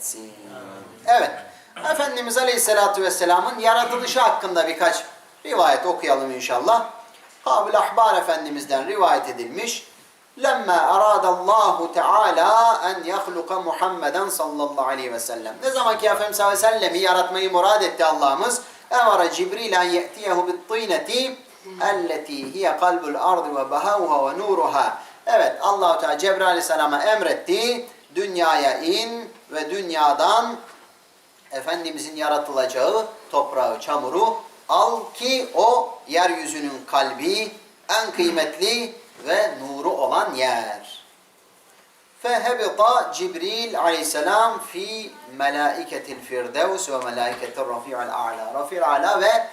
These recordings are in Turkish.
etsin. Evet. Efendimiz Aleyhisselatü Vesselam'ın yaratılışı hakkında birkaç rivayet okuyalım inşallah. Kabil Ahbar Efendimiz'den rivayet edilmiş. Lemme aradallahu teala en yahluka Muhammeden sallallahu aleyhi ve sellem. Ne zaman ki Efendimiz sallallahu aleyhi sellemi yaratmayı murad etti Allah'ımız. Emara Cibril en ye'tiyehu bit tîneti elleti hiye kalbul ardı ve behavuha ve nuruha. Evet Allahu Teala Cebrail aleyhisselama emretti. Dünyaya in ve dünyadan Efendimizin yaratılacağı toprağı, çamuru al ki o yeryüzünün kalbi, en kıymetli ve nuru olan yer. Fehebita Cibril aleyhisselam fi melaiketil firdevs ve melaiketil rafi'al a'la. Rafi'al a'la ve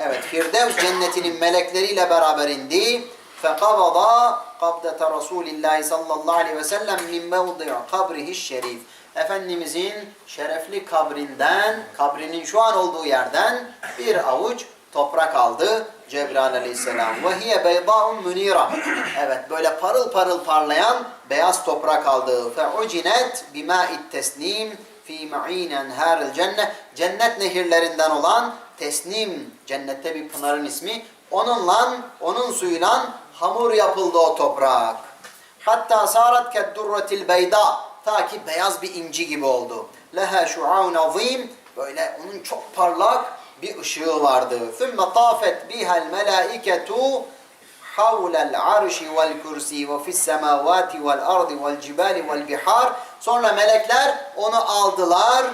evet firdevs cennetinin melekleriyle beraber indi. Fekabada kabdete Resulillahi sallallahu aleyhi ve sellem min mevdi'i kabrihi şerif. Efendimizin şerefli kabrinden, kabrinin şu an olduğu yerden bir avuç toprak aldı Cebrail aleyhisselam. Hiye beydâ'un münîra. Evet böyle parıl parıl parlayan beyaz toprak aldı. Ucinet bimâ'it tesnim fi ma'in enhâril cennet. Cennet nehirlerinden olan tesnim, cennette bir pınarın ismi. Onunla, onun suyuyla hamur yapıldı o toprak. Hatta sarat keddurretil beyda. Ta ki beyaz bir inci gibi oldu. Leha şu'aun azim. Böyle onun çok parlak bir ışığı vardı. Thumma tafet bihal melaiketu havlel arşi vel kursi ve fis semavati vel ardi vel cibali vel bihar. Sonra melekler onu aldılar.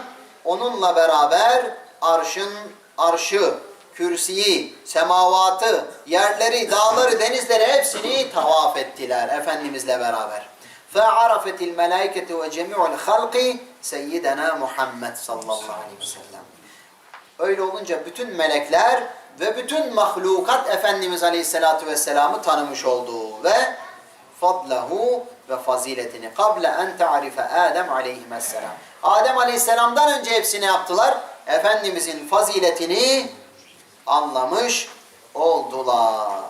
Onunla beraber arşın arşı kürsiyi, semavatı, yerleri, dağları, denizleri hepsini tavaf ettiler Efendimizle beraber. فَعَرَفَتِ الْمَلَائِكَةُ وَجَمِعُ الْخَلْقِ سَيِّدَنَا Muhammed sallallahu aleyhi ve sellem. Öyle olunca bütün melekler ve bütün mahlukat Efendimiz Aleyhisselatü Vesselam'ı tanımış oldu ve fadlahu ve faziletini kable en ta'rife Adem Aleyhisselam. Adem Aleyhisselam'dan önce hepsini yaptılar. Efendimizin faziletini anlamış oldular.